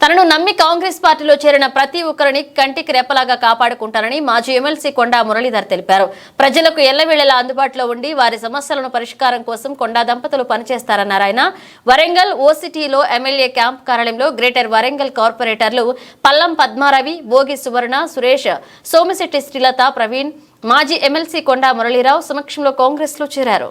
తనను నమ్మి కాంగ్రెస్ పార్టీలో చేరిన ప్రతి ఒక్కరిని కంటికి రెప్పలాగా కాపాడుకుంటానని మాజీ ఎమ్మెల్సీ కొండా మురళీధర్ తెలిపారు. ప్రజలకు ఎల్లవేళలా అందుబాటులో ఉండి వారి సమస్యలను పరిష్కారం కోసం కొండా దంపతులు పనిచేస్తారన్నారు ఆయన. వరంగల్ ఓసిటీలో ఎమ్మెల్యే క్యాంప్ కార్యాలయంలో గ్రేటర్ వరంగల్ కార్పొరేటర్లు పల్లం పద్మారవి భోగి సువర్ణ సురేష్ సోమిశెట్టి శ్రీలత ప్రవీణ్ మాజీ ఎమ్మెల్సీ కొండా మురళీరావు సమక్షంలో కాంగ్రెస్లో చేరారు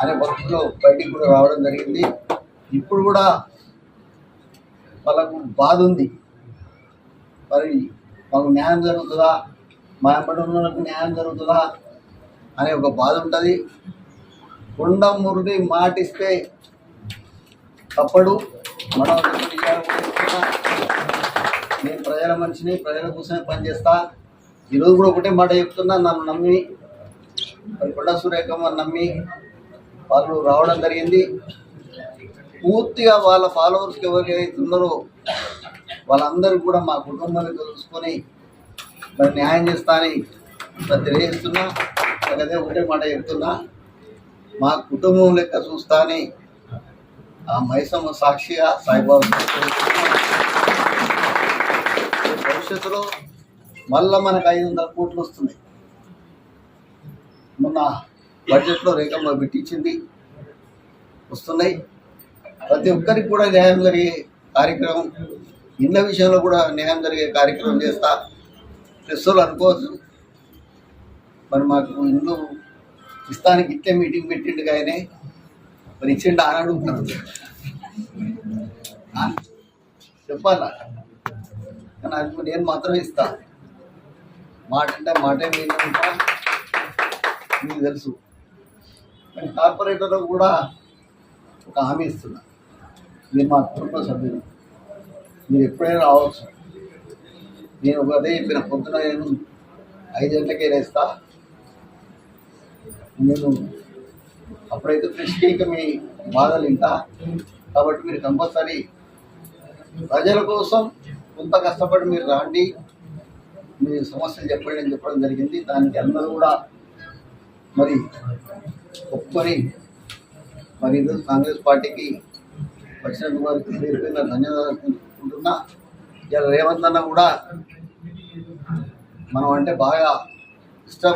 అనే భక్తులు బయటికి కూడా రావడం జరిగింది. ఇప్పుడు కూడా వాళ్ళకు బాధ ఉంది. మరి మాకు న్యాయం జరుగుతుందా? మా ఎంబడి న్యాయం జరుగుతుందా అనే ఒక బాధ ఉంటుంది. కుండం మురళి మాటిస్తే తప్పడు. మనం నేను ప్రజల మనిషిని ప్రజల కోసమే పనిచేస్తా. ఈరోజు కూడా ఒకటే మాట చెప్తున్నా నన్ను నమ్మి మరి కొండ సురేఖమ్మ నమ్మి వాళ్ళు రావడం జరిగింది. పూర్తిగా వాళ్ళ ఫాలోవర్స్కి ఎవరికైతే ఉన్నారో వాళ్ళందరూ కూడా మా కుటుంబాన్ని తెలుసుకొని మరి న్యాయం చేస్తానని మరి తెలియజేస్తున్నా నాకు ఒకటే మాట చెప్తున్నా. మా కుటుంబం లెక్క చూస్తాని ఆ మైసమ్మ సాక్షిగా సాయిబాబా భవిష్యత్తులో మళ్ళా మనకు ఐదు వందల కోట్లు వస్తున్నాయి. మొన్న బడ్జెట్లో రేఖంలో పెట్టించింది వస్తున్నాయి. ప్రతి ఒక్కరికి కూడా న్యాయం జరిగే కార్యక్రమం ఇళ్ళ విషయంలో కూడా న్యాయం జరిగే కార్యక్రమం చేస్తా. ప్రెస్సులు అనుకోవచ్చు. మరి మాకు ఇల్లు ఇస్తానికి ఇట్లే మీటింగ్ పెట్టిండు ఆయనే. మరి ఇచ్చిండు ఆనాడు చెప్పాలా? కానీ అది నేను మాత్రమే ఇస్తా. మాట అంటే మాటే మీద ఉంటా మీకు తెలుసు. కానీ కార్పొరేటర్ కూడా ఒక హామీ ఇస్తున్నా. మీరు మా కుటుంబ సభ్యులు. మీరు ఎప్పుడైనా రావచ్చు. నేను ఒక అదే చెప్పిన పొద్దున నేను ఐదు గంటలకే లేస్తా. నేను అప్పుడైతే ఫ్రెష్గా ఇంకా మీ బాధలు ఇంకా కాబట్టి మీరు కంపల్సరీ ప్రజల కోసం కొంత కష్టపడి మీరు రాండి. మీ సమస్యలు చెప్పండి అని చెప్పడం జరిగింది. దానికి అందరూ కూడా మరి ఒప్పుకొని మరి ఈరోజు కాంగ్రెస్ పార్టీకి వచ్చినందుకు వారికి పేరు ధన్యవాదాలు తెలుపుకుంటున్నా. ఇలా రేవంత్ అన్న కూడా మనం అంటే బాగా ఇష్టం